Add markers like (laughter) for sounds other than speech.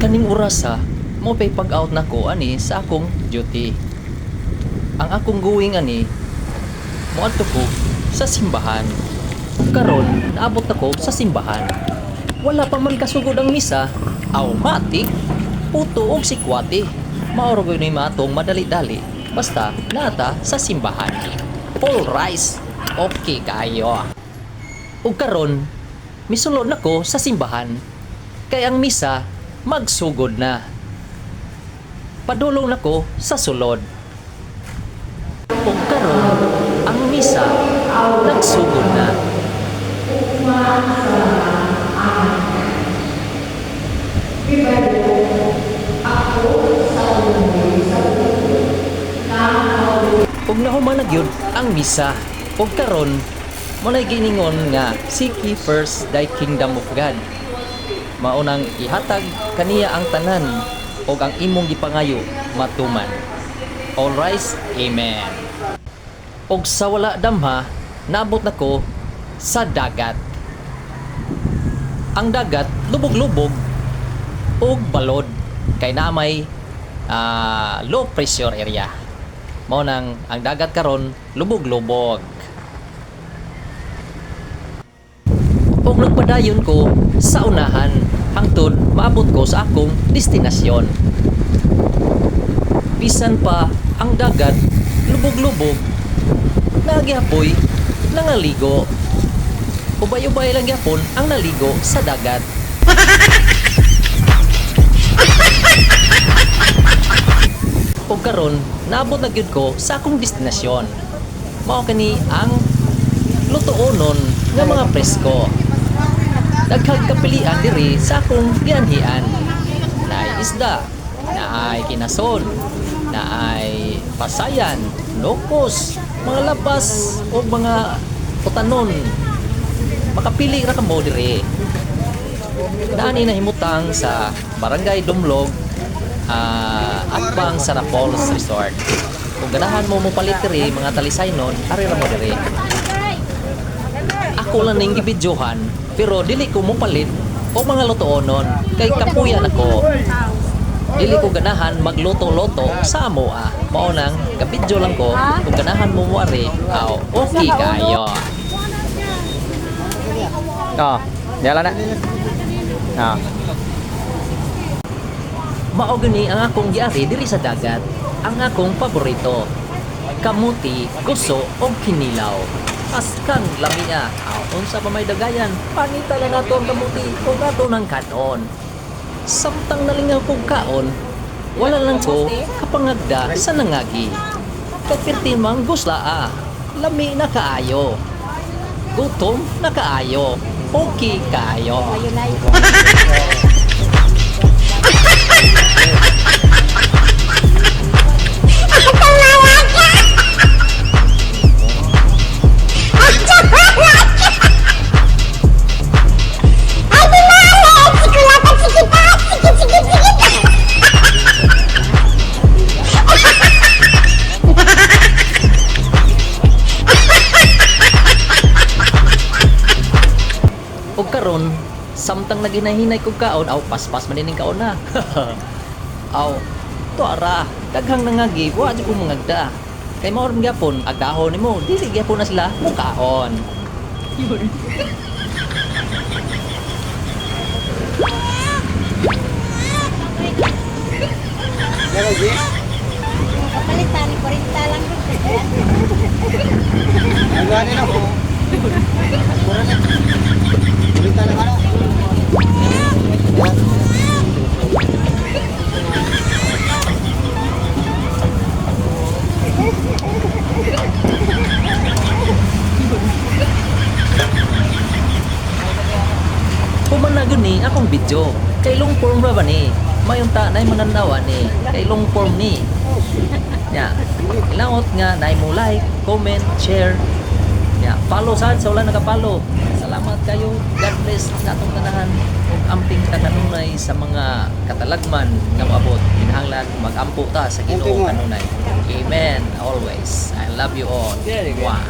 Kaning oras ha, mo pay pag-out na ko ani sa akong duty. Ang akong going ani, mo ko sa simbahan. Karon, naabot ako sa simbahan. Wala pa man kasugod ang misa, automatic, puto og sikwati. Maoro ko ni matong madali-dali. Basta, nata sa simbahan. Full rice. Okay kayo. Ug karon, misulod na ko sa simbahan. Kay ang misa, magsugod na. Padulong na ko sa sulod. Ug karon, ang misa, nagsugod na. Ug nahuman na gyud ang misa. Ug karon, Malay giningon nga, seek ye first thy kingdom of God. Maunang ihatag kaniya ang tanan o ang imong gipangayo matuman. All rise, Amen. Og sa wala damha, naabot na ko sa dagat. Ang dagat, lubog-lubog og balod kay namay ah, low pressure area. Mao nang ang dagat karon lubog-lubog. ug nagpadayon ko sa unahan hangtod maabot ko sa akong destinasyon. Bisan pa ang dagat lubog-lubog nagyapoy nangaligo. Ubay-ubay lang yapon ang naligo sa dagat. ug karon naabot na gyud ko sa akong destinasyon. Mao kani ang lutoonon nga mga presko daghang kapilian diri sa akong gianhian. Naay isda, naay kinason, naay pasayan, lokos, mga labas o mga utanon. Makapili ra ka mo diri. Na himutang sa Barangay Dumlog ah Atbang Sarapols Resort. Kung ganahan mo mo palit diri mga talisaynon, ari ra mo diri ako lang ning gibidyohan pero dili ko mo palit o mga lotoonon kay kapuyan ako. Dili ko ganahan magluto-loto sa amo ah. Mao nang gabidyo lang ko kung ganahan mo muari aw okay kayo. Oh dala na. Ah. Mao gani ang akong giari diri sa dagat. Ang akong paborito. Kamuti guso o kinilaw askan lami niya aon sa pamay dagayan panita lang nato ang kamuti o nato ng kanon. Samtang nalingaw kong kaon wala lang ko kapangagda sa nangagi. Kapirtin mang gusla ah lami na kaayo. Gutom na kaayo okay kayo (laughs) Ug karon samtang naginahinay kog kaon aw paspas man ining kaon na. (laughs) Aw tuara daghang nangagi wa di ko mangagda. Kay mao gyapon agdahon nimo dili gyapon na sila mukaon yun Kapalitan, 40 lang. Human na gud ni akong video. Kay long form ra ba ni? Mayunta nay mananawa ni. Kay long form ni. Ya. Ilaot nga nay mo like, comment, share. Ya, follow sad sa wala naka-follow. Salamat kayo. God bless natong tanan ug amping kanunay sa mga katalagman nga moabot. Kinahanglan magampo ta sa Ginoo kanunay. Amen. Always. I love you all. Wow.